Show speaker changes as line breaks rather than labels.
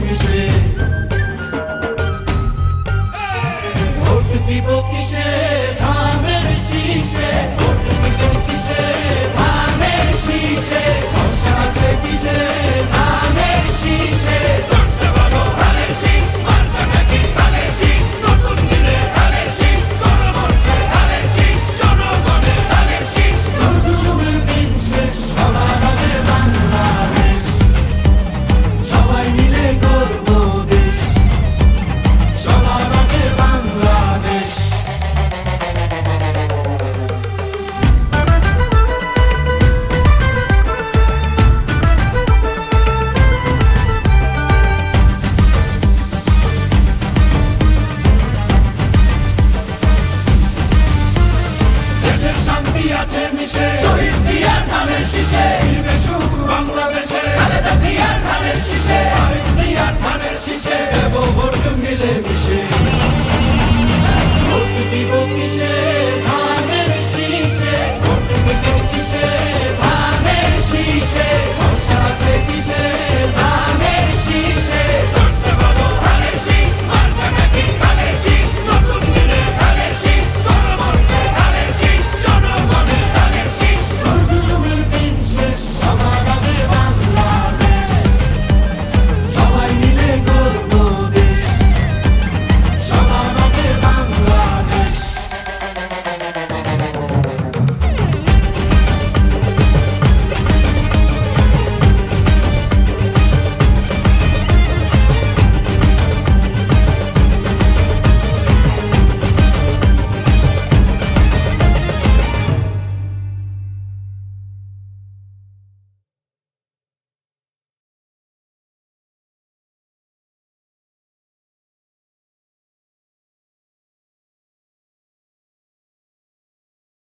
মিশে ভোট দিব কিসে শান্তি আছে মিশে। শহীদ জিয়ার ধানের শীষে।